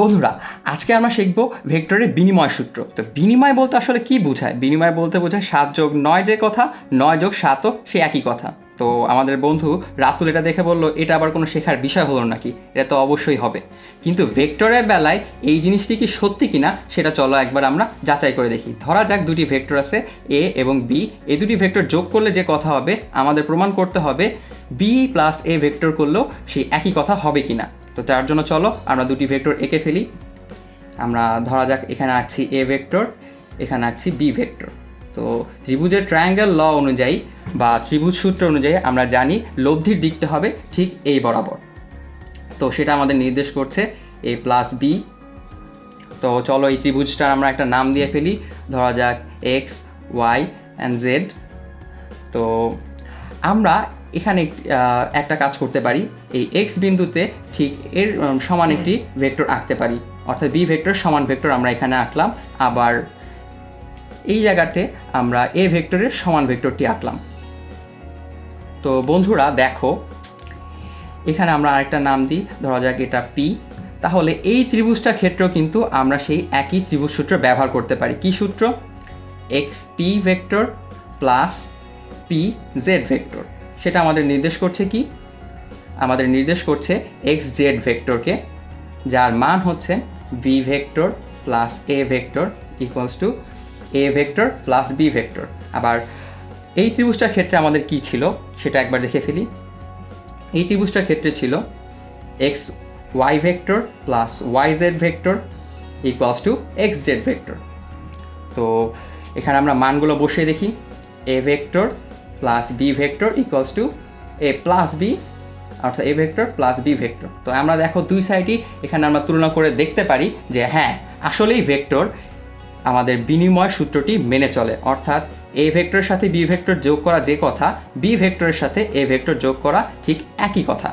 বন্ধুরা, আজকে আমরা শিখব ভেক্টরের বিনিময় সূত্র। তো বিনিময় বলতে আসলে কি বোঝায়? বিনিময় বলতে বোঝায় সাত যোগ নয় যে কথা, নয় যোগ সাতও সে একই কথা। তো আমাদের বন্ধু রাতুল এটা দেখে বলল, এটা আবার কোনো শেখার বিষয় হলো নাকি? এটা তো অবশ্যই হবে। কিন্তু ভেক্টরের বেলায় এই জিনিসটি কি সত্যি কিনা, সেটা চলো একবার আমরা যাচাই করে দেখি। ধরা যাক দুটি ভেক্টর আছে, এ এবং বি। এই দুটি ভেক্টর যোগ করলে যে কথা হবে, আমাদের প্রমাণ করতে হবে, বি প্লাস এ ভেক্টর করলেও সেই একই কথা হবে কিনা। তো তার জন্য চলো, আমরা দুটি ভেক্টর এঁকে ফেলি। আমরা ধরা যাক, এখানে আঁকছি এ ভেক্টর, এখানে আঁকছি বি ভেক্টর। তো ত্রিভুজের ট্রায়াঙ্গেল ল অনুযায়ী বা ত্রিভুজ সূত্র অনুযায়ী আমরা জানি লব্ধির দিকটা হবে ঠিক এই বরাবর। তো সেটা আমাদের নির্দেশ করছে এ প্লাস বি তো চলো এই ত্রিভুজটার আমরা একটা নাম দিয়ে ফেলি। ধরা যাক এক্স ওয়াই অ্যান্ড জেড তো আমরা এখানে একটা কাজ করতে পারি। এই এক্স বিন্দুতে ঠিক এর সমান একটি ভেক্টর আঁকতে পারি। অর্থাৎ বি ভেক্টর সমান ভেক্টর আমরা এখানে আঁকলাম। আবার এই জায়গাতে আমরা এ ভেক্টরের সমান ভেক্টরটি আঁকলাম। তো বন্ধুরা, দেখো, এখানে আমরা আরেকটা নাম দিই। ধরা যাক এটা পি তাহলে এই ত্রিভুজটা ক্ষেত্রেও কিন্তু আমরা সেই একই ত্রিভুজ সূত্র ব্যবহার করতে পারি। কি সূত্র? X P vector plus P Z vector সেটা আমাদের নির্দেশ করছে কি? আমাদের নির্দেশ করছে এক্স জেড ভেক্টরকে যার মান হচ্ছে B vector plus A vector equals to A vector plus B vector আবার এই ত্রিভুজটার ক্ষেত্রে আমাদের কি ছিল? সেটা একবার দেখে ফেলি। এই ত্রিভুজটার ক্ষেত্রে ছিল X Y vector plus Y Z vector equals to X Z vector তো এখানে আমরা মানগুলো বসিয়ে দেখি। A vector plus B vector equals to A plus B অর্থাৎ A vector plus B vector. তো আমরা দেখো দুই সাইডই এখানে আমরা তুলনা করে দেখতে পারি যে হ্যাঁ আসলেই ভেক্টর আমাদের বিনিময় সূত্রটি মেনে চলে। অর্থাৎ এ ভেক্টরের সাথে বি ভেক্টর যোগ করা যে কথা বি ভেক্টরের সাথে এ ভেক্টর যোগ করা ঠিক একই কথা।